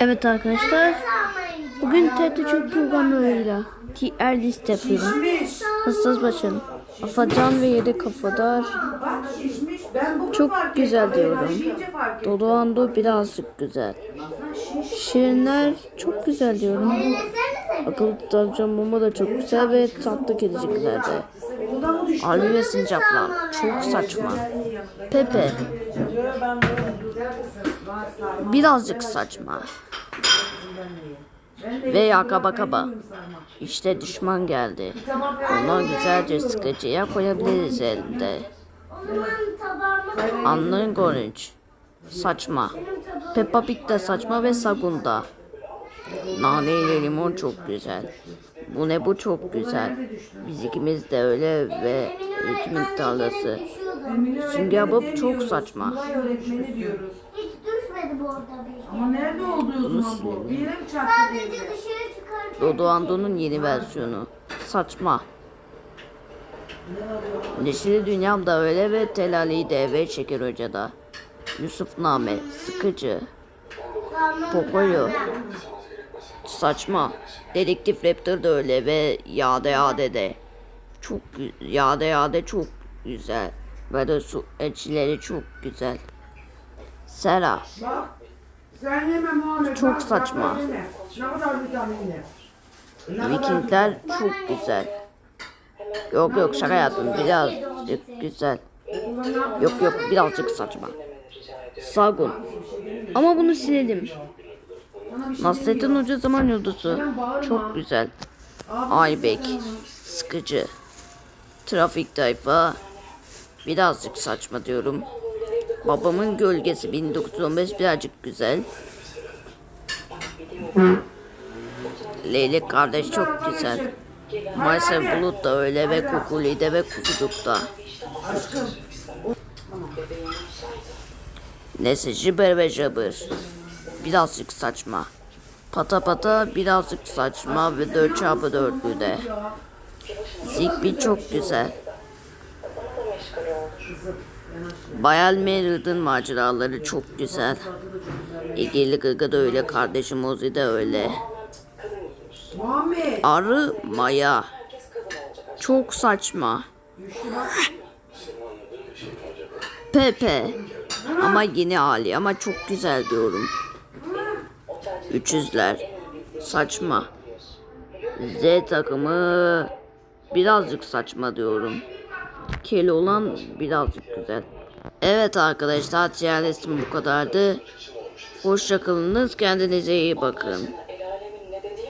Evet arkadaşlar. Bugün TRT programlarıyla TR list yapıyorum. Hassas başın. Afacan ve yedi kafadar. Çok güzel diyorum. Dodoğandu birazcık güzel. Şirinler çok güzel diyorum. Akıllı tavşan mama da çok güzel ve tatlı kedicikler de. Ali ve sincaplar çok saçma. Pepe birazcık saçma. Ve yakaba kaba. İşte düşman geldi. Ona güzelce sıkıcıya koyabiliriz elde. Anlayın Gorinç. Saçma. Peppa Pig de saçma ve Sagunda. Nane ile limon çok güzel. Bu ne bu çok güzel. Biz ikimiz de öyle ve Rick'in tarlası. Sünger Bob çok saçma. öğretmeni diyoruz. Hiç düşmedi bu arada bir. Ama nerede oldu o zaman bu? Bir yere mi çarptı Sadece dedi? dışarı çıkarken Dodoando'nun yeni versiyonu. Saçma. Neşeli Dünyam da öyle ve Tel Ali de eve çeker hocada. Yusuf Name, sıkıcı. Pocoyo. Saçma. Dedektif Raptor da öyle ve Yade Yade de. Çok Yade Yade çok güzel. Ve de su elçileri çok güzel. Sera. Bak. Sen yeme Muhammed. Çok bak, saçma. Ne kadar vitaminli. Vikingler çok güzel. Yok yok şaka yaptım birazcık güzel. Yok yok birazcık saçma. Sagun. Ama bunu silelim. Nasrettin Hoca Zaman Yolcusu. Çok güzel. Aybek. Sıkıcı. Trafik tayfa. Birazcık saçma diyorum. Babamın gölgesi 1915 birazcık güzel. Leylek kardeş çok güzel. Maalesef Bulut da öyle ve Kukuli'de ve Kukucuk'ta. Neyse Jibber ve Jabber. Birazcık saçma. Pata pata birazcık saçma ve 4 çarpı dörtlü de. Zigby çok güzel. Bayal Merid'in maceraları çok güzel. Egeli Gaga da öyle, kardeşim Ozi de öyle. Arı Maya. Çok saçma. Pepe. Ama yeni hali ama çok güzel diyorum. Üçüzler. Saçma. Z takımı birazcık saçma diyorum. Keloğlan birazcık güzel. Evet arkadaşlar tiyaretim bu kadardı. Hoşçakalınız kendinize iyi bakın.